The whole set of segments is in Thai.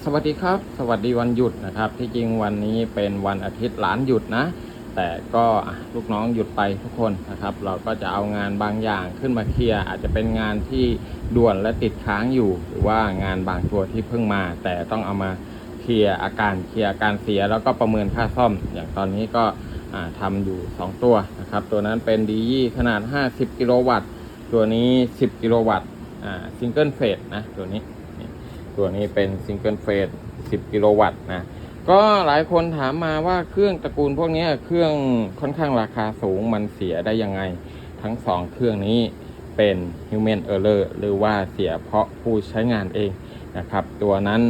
สวัสดีครับ สวัสดีวันหยุดนะครับ ที่จริงวันนี้เป็นวันอาทิตย์หลานหยุดนะ แต่ก็ลูกน้องหยุดไปทุกคนนะครับ เราก็จะเอางานบางอย่างขึ้นมาเคลียร์อาจจะเป็นงานที่ด่วนและติดค้างอยู่ หรือว่างานบางตัวที่เพิ่งมา แต่ต้องเอามาเคลียร์อาการเคลียร์อาการเสียแล้วก็ประเมินค่าซ่อม อย่างตอนนี้ก็อ่าทำอยู่ 2 ตัวนะครับ ตัวนั้นเป็นดียี่ขนาด 50 กิโลวัตต์ ตัวนี้ 10 กิโลวัตต์ซิงเกิลเฟสนะตัวนี้ ตัวนี้เป็นซิงเกิลเฟส10 กิโลวัตต์นะ ก็หลายคนถามมาว่าเครื่องตระกูลพวกนี้เครื่องค่อนข้างราคาสูงมันเสียได้ยังไง ทั้งสองเครื่องนี้เป็น human error หรือว่าเสียเพราะผู้ใช้งานเองนะครับ ตัวนั้น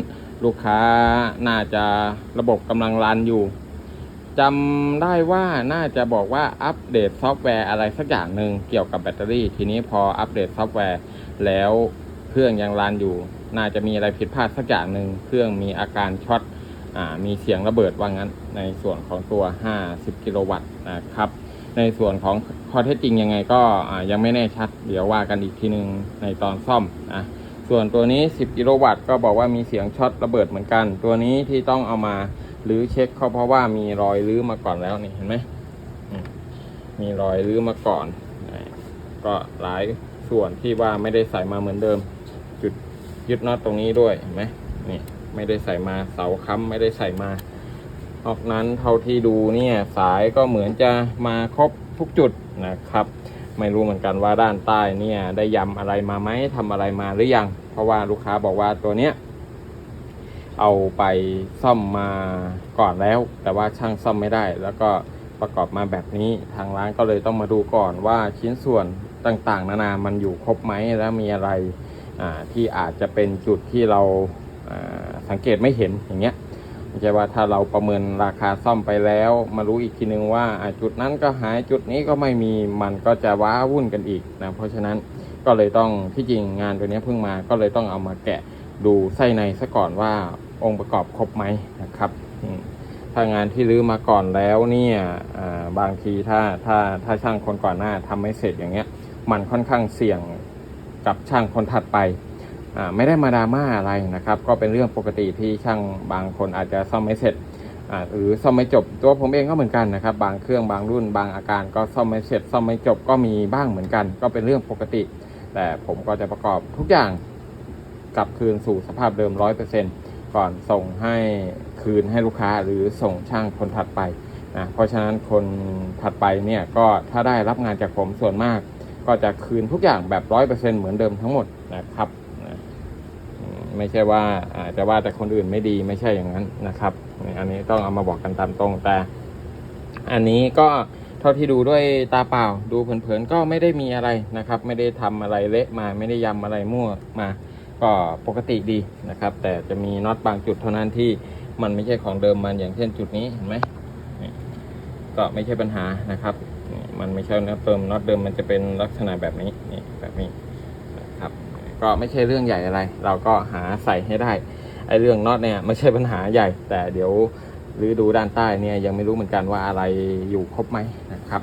ลูกค้าน่าจะระบบกำลังรันอยู่จำได้ว่าน่าจะบอกว่าอัปเดตซอฟต์แวร์อะไรสักอย่างหนึ่งเกี่ยวกับแบตเตอรี่ ทีนี้พออัปเดตซอฟต์แวร์แล้วเครื่องยังรันอยู่ น่าจะมีอะไรผิดพลาดสักอย่างหนึ่งเครื่องมีอาการช็อตอมีเสียงระเบิดว่างั้น ในส่วนของตัว 50 กิโลวัตต์นะครับ ในส่วนของข้อเท็จจริงยังไงก็ยังไม่แน่ชัด เดี๋ยวว่ากันอีกทีหนึ่งในตอนซ่อมนะส่วนตัวนี้ 10 กิโลวัตต์ก็บอกว่ามีเสียงช็อตระเบิดเหมือนกัน ตัวนี้ที่ต้องเอามาหรือเช็คเขาเพราะว่ามีรอยรื้อมาก่อนแล้วนี่เห็นไหมมีรอยรื้อมาก่อน ก็หลายส่วนที่ว่าไม่ได้ใส่มาเหมือนเดิม จุด ยึดน็อตตรงนี้ด้วยเห็นไหมนี่ไม่ได้ใส่มาเสาค้ำไม่ได้ใส่มานอกนั้นเท่าที่ดูเนี่ยสายก็เหมือนจะมาครบทุกจุดนะครับ ไม่รู้เหมือนกันว่าด้านใต้เนี่ยได้ยำอะไรมาไหมทำอะไรมาหรือยัง เพราะว่าลูกค้าบอกว่าตัวเนี้ยเอาไปซ่อมมาก่อนแล้ว แต่ว่าช่างซ่อมไม่ได้ แล้วก็ประกอบมาแบบนี้ทางร้านก็เลยต้องมาดูก่อนว่าชิ้นส่วนต่างๆ นานามันอยู่ครบไหมแล้วมีอะไร ที่อาจจะเป็นจุดที่เราสังเกตไม่เห็นอย่างเงี้ยไม่ใช่ว่าถ้าเราประเมินราคาซ่อมไปแล้ว มารู้อีกทีนึงว่าจุดนั้นก็หายจุดนี้ก็ไม่มีมันก็จะว้าวุ่นกันอีกนะเพราะฉะนั้นก็เลยต้องที่จริงงานตัวนี้เพิ่งมาก็เลยต้องเอามาแกะดูไส้ในซะก่อนว่าองค์ประกอบครบไหมนะครับถ้างานที่รื้อมาก่อนแล้วเนี่ยบางทีถ้าถ้าถ้าช่างคนก่อนหน้าทำไม่เสร็จอย่างเงี้ย มันค่อนข้างเสี่ยง กับช่างคนถัดไป ไม่ได้มาดราม่าอะไรนะครับ ก็เป็นเรื่องปกติที่ช่างบางคนอาจจะซ่อมไม่เสร็จหรือซ่อมไม่จบตัวผมเองก็เหมือนกันนะครับ บางเครื่องบางรุ่น บางอาการก็ซ่อมไม่เสร็จซ่อมไม่จบก็มีบ้างเหมือนกัน ก็เป็นเรื่องปกติ แต่ผมก็จะประกอบทุกอย่างกลับคืนสู่สภาพเดิมร้อยเปอร์เซ็นต์ก่อนส่งให้คืนให้ลูกค้าหรือส่งช่างคนถัดไปนะเพราะฉะนั้นคนถัดไปเนี่ยก็ถ้าได้รับงานจากผมส่วนมาก ก็จะคืนทุกอย่างแบบร้อยเปอร์เซ็นเหมือนเดิมทั้งหมดนะครับไม่ใช่ว่าอาจจะว่าแต่คนอื่นไม่ดีไม่ใช่อย่างนั้นนะครับ อันนี้ต้องเอามาบอกกันตามตรงแต่ อันนี้ก็เท่าที่ดูด้วยตาเปล่า ดูเผินๆก็ไม่ได้มีอะไรนะครับ ไม่ได้ทำอะไรเละมาไม่ได้ยำอะไรมั่วมา ก็ปกติดีนะครับ แต่จะมีน็อตบางจุดเท่านั้นที่มันไม่ใช่ของเดิมมันอย่างเช่นจุดนี้เห็นไหมก็ไม่ใช่ปัญหานะครับ มันไม่ใช่น็อตเดิมน็อตเดิมมันจะเป็นลักษณะแบบนี้นี่แบบนี้นะครับ ก็ไม่ใช่เรื่องใหญ่อะไร เราก็หาใส่ให้ได้ไอ้เรื่องน็อตเนี่ยไม่ใช่ปัญหาใหญ่ แต่เดี๋ยวหรือดูด้านใต้เนี่ยยังไม่รู้เหมือนกันว่าอะไรอยู่ครบไหมนะครับ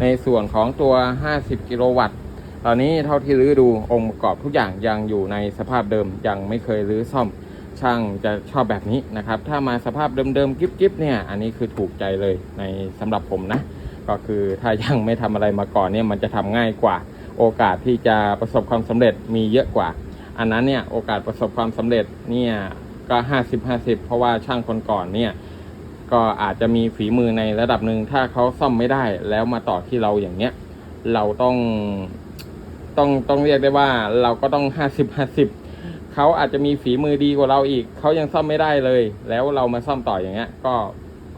ในส่วนของตัว 50 กิโลวัตต์ตอนนี้เท่าที่รื้อดูองค์ประกอบทุกอย่างยังอยู่ในสภาพเดิมยังไม่เคยรื้อซ่อมช่างจะชอบแบบนี้นะครับ ถ้ามาสภาพเดิมๆ กิ๊บๆเนี่ย อันนี้คือถูกใจเลยในสำหรับผมนะ ก็คือถ้ายังไม่ทำอะไรมาก่อนเนี่ยมันจะทำง่ายกว่า โอกาสที่จะประสบความสำเร็จมีเยอะกว่า อันนั้นเนี่ยโอกาสประสบความสำเร็จเนี่ยก็50 50เพราะว่าช่างคนก่อนเนี่ยก็อาจจะมีฝีมือในระดับหนึ่งถ้าเขาซ่อมไม่ได้แล้วมาต่อที่เราอย่างเนี้ยเราต้องต้องต้องเรียกได้ว่าเราก็ต้องห้าสิบห้าสิบเขาอาจจะมีฝีมือดีกว่าเราอีกเขายังซ่อมไม่ได้เลย แล้วเรามาซ่อมต่ออย่างเงี้ยก็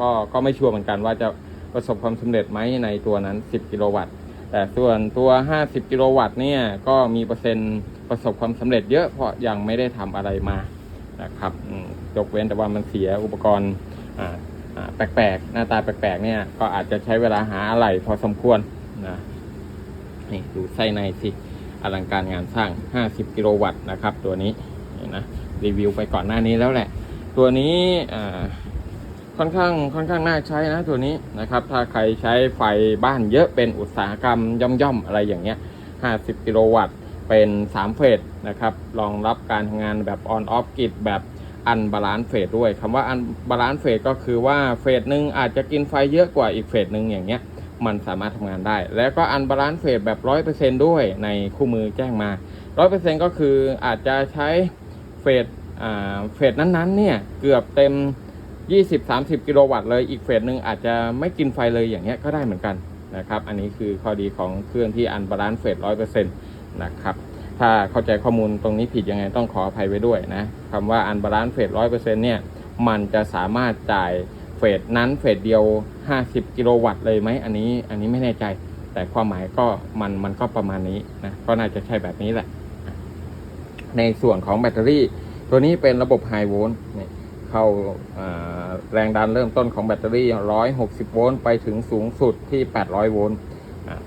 ก็ก็ไม่ชัวร์เหมือนกันว่าจะ ประสบความสำเร็จไหมในตัวนั้น 10 กิโลวัตต์ แต่ส่วนตัว 50 กิโลวัตต์เนี่ยก็มีเปอร์เซ็นต์ประสบความสำเร็จเยอะเพราะยังไม่ได้ทำอะไรมานะครับยกเว้นแต่ว่ามันเสียอุปกรณ์แปลกๆ หน้าตาแปลกๆเนี่ยก็อาจจะใช้เวลาหาอะไรพอสมควรนะนี่ดูไส้ในสิอลังการงานสร้าง 50 กิโลวัตต์นะครับ ตัวนี้นี่นะรีวิวไปก่อนหน้านี้แล้วแหละ ตัวนี้อ่า ค่อนข้างค่อนข้างน่าใช้นะตัวนี้นะครับ ถ้าใครใช้ไฟบ้านเยอะเป็นอุตสาหกรรมย่อมๆอะไรอย่างเงี้ย 50 กิโลวัตต์เป็น 3 เฟสนะครับรองรับการทำงานแบบออนออฟกิดแบบอันบาลานซ์เฟสด้วยคำว่าอันบาลานซ์เฟสก็คือว่าเฟสหนึ่งอาจจะกินไฟเยอะกว่าอีกเฟสหนึ่งอย่างเงี้ยมันสามารถทำงานได้ แล้วก็อันบาลานซ์เฟสแบบร้อยเปอร์เซนด้วยในคู่มือแจ้งมาร้อยเปอร์เซนก็คืออาจจะใช้เฟสอ่าเฟสนั้นๆเนี่ยเกือบเต็ม 20-30 กิโลวัตต์เลยอีกเฟสหนึ่งอาจจะไม่กินไฟเลยอย่างเงี้ยก็ได้เหมือนกันนะครับ อันนี้คือข้อดีของเครื่องที่อันบาลานซ์เฟสร้อยเปอร์เซ็นต์นะครับ ถ้าเข้าใจข้อมูลตรงนี้ผิดยังไงต้องขออภัยไว้ด้วยนะคำว่าอันบาลานซ์เฟสร้อยเปอร์เซ็นต์เนี่ยมันจะสามารถจ่ายเฟสนั้นเฟสเดียว 50 กิโลวัตต์เลยไหมอันนี้อันนี้ไม่แน่ใจ แต่ความหมายก็มันมันก็ประมาณนี้นะก็น่าจะใช่แบบนี้แหละ ในส่วนของแบตเตอรี่ ตัวนี้เป็นระบบไฮโวลต์เนี่ย เข้าแรงดันเริ่มต้นของแบตเตอรี่ 160 โวลต์ไปถึงสูงสุดที่ 800 โวลต์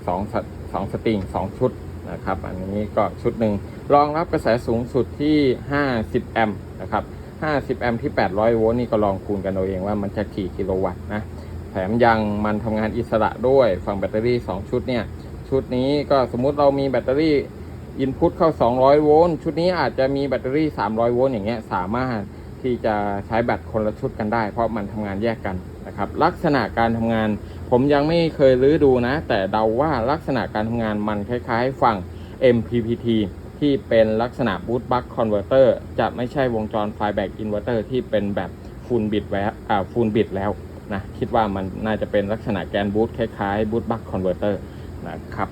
สองสสองสตริงสองชุดนะครับ อันนี้ก็ชุดหนึ่งรองรับกระแสสูงสุดที่ 50 แอมป์นะครับ 50 แอมป์ที่ 800 โวลต์นี่ก็ลองคูณกันเอาเองว่ามันจะกี่กิโลวัตต์นะแถมยังมันทำงานอิสระด้วยฝั่งแบตเตอรี่ 2 ชุดเนี่ย ชุดนี้ก็สมมุติเรามีแบตเตอรี่อินพุตเข้า 200 โวลต์ชุดนี้อาจจะมีแบตเตอรี่ 300 โวลต์อย่างเงี้ยสามารถ ที่จะใช้แบตคนละชุดกันได้ เพราะมันทำงานแยกกันนะครับ ลักษณะการทำงาน ผมยังไม่เคยรื้อดูนะ แต่เดาว่าลักษณะการทำงานมันคล้ายๆฝั่ง MPPT ที่เป็นลักษณะ boot buck converter จะไม่ใช่วงจร feedback inverter ที่เป็นแบบ full bit แวะอ่า full bit แล้วนะคิดว่ามันน่าจะเป็นลักษณะแกนบูตคล้ายๆ boot buck converter นะครับ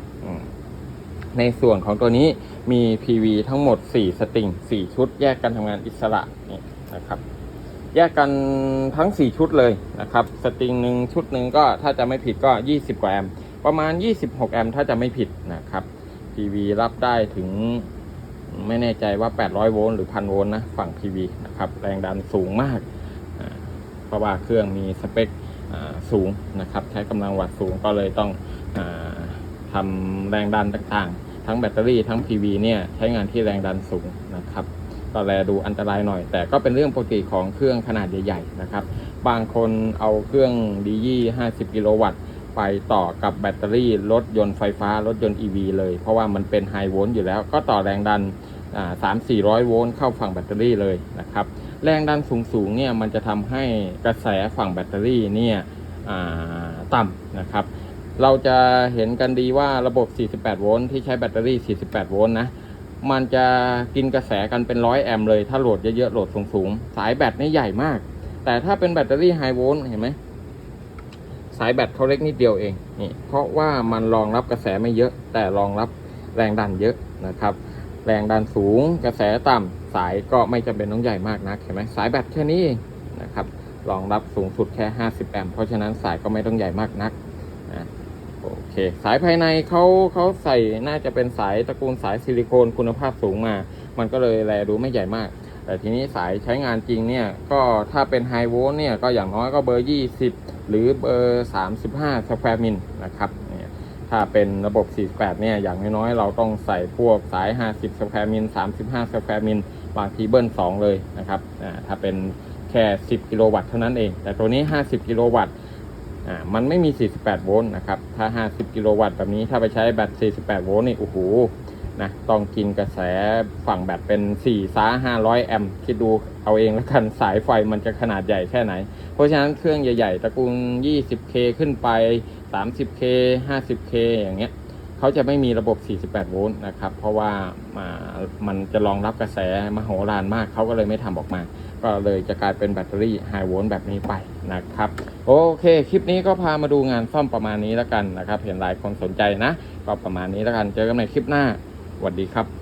ในส่วนของตัวนี้มี PV ทั้งหมด 4 สตริง4 ชุดแยกกันทำงานอิสระนี่ นะครับ แยกกันทั้ง 4 ชุดเลยนะครับ สตริงหนึ่งชุดหนึ่งก็ถ้าจะไม่ผิดก็ 20 กว่าแอมป์ประมาณ 26 แอมป์ถ้าจะไม่ผิดนะครับ PV รับได้ถึงไม่แน่ใจว่า 800 โวลต์หรือ 1,000 โวลต์นะฝั่ง PV นะครับ แรงดันสูงมาก เพราะว่าเครื่องมีสเปคสูงนะครับ ใช้กำลังวัตต์สูงก็เลยต้องอทำแรงดันต่างๆ ทั้งแบตเตอรี่ทั้ง PV เนี่ยใช้งานที่แรงดันสูงนะครับ ก็แลดูอันตรายหน่อย แต่ก็เป็นเรื่องปกติของเครื่องขนาดใหญ่ๆนะครับ บางคนเอาเครื่องดียี่50 กิโลวัตต์ไปต่อกับแบตเตอรี่รถยนต์ไฟฟ้ารถยนต์ EV เลย เพราะว่ามันเป็นไฮโวลต์อยู่แล้ว ก็ต่อแรงดันสามสี่ร้อยโวลต์เข้าฝั่งแบตเตอรี่เลยนะครับ แรงดันสูงๆเนี่ยมันจะทำให้กระแสฝั่งแบตเตอรี่เนี่ยอ่าต่ำนะครับ เราจะเห็นกันดีว่าระบบ 48 โวลต์ที่ใช้แบตเตอรี่ 48 โวลต์นะ มันจะกินกระแสกันเป็นร้อยแอมเลย ถ้าโหลดเยอะๆโหลดสูงๆ สายแบตนี่ใหญ่มาก แต่ถ้าเป็นแบตเตอรี่ไฮโวลต์เห็นไหมสายแบตเขาเล็กนิดเดียวเองนี่เพราะว่ามันรองรับกระแสไม่เยอะ แต่รองรับแรงดันเยอะนะครับ แรงดันสูงกระแสต่ำสายก็ไม่จำเป็นต้องใหญ่มากนักเห็นไหมสายแบตแค่นี้นะครับรองรับสูงสุดแค่ 50 แอมป์เพราะฉะนั้นสายก็ไม่ต้องใหญ่มากนักนะ เค สายภายในเขาเขาใส่น่าจะเป็นสายตระกูลสายซิลิโคนคุณภาพสูงมา มันก็เลยแลดูไม่ใหญ่มาก แต่ทีนี้สายใช้งานจริงเนี่ย ก็ถ้าเป็นไฮโวลต์เนี่ย ก็อย่างน้อยก็เบอร์ 20 หรือเบอร์ 35สแควร์มิลนะครับเนี่ยถ้าเป็นระบบ 48 เนี่ย อย่างน้อยๆ เราต้องใส่พวกสาย 50สแควร์มิล35สแควร์มิลบางทีเบิ้ล2เลยนะครับถ้าเป็นแค่ 10 กิโลวัตต์เท่านั้นเอง แต่ตัวนี้ 50 กิโลวัตต์ อ่ามันไม่มี 48 โวลต์นะครับ ถ้า 50 กิโลวัตต์แบบนี้ถ้าไปใช้แบต 48 โวลต์นี่โอ้โหนะต้องกินกระแสฝั่งแบตเป็น4ซ้า500 แอมป์คิดดูเอาเองแล้วกันสายไฟมันจะขนาดใหญ่แค่ไหน เพราะฉะนั้นเครื่องใหญ่ ๆตระกูล 20K ขึ้นไป 30K 50K อย่างเงี้ย เขาจะไม่มีระบบ 48 โวลต์นะครับ เพราะว่ามามันจะรองรับกระแสมโหฬารมาก เขาก็เลยไม่ทำออกมา ก็เลยจะกลายเป็นแบตเตอรี่ไฮโวลต์แบบนี้ไปนะครับ โอเค คลิปนี้ก็พามาดูงานซ่อมประมาณนี้แล้วกันนะครับ เห็นหลายคนสนใจนะ ก็ประมาณนี้แล้วกัน เจอกันในคลิปหน้าสวัสดีครับ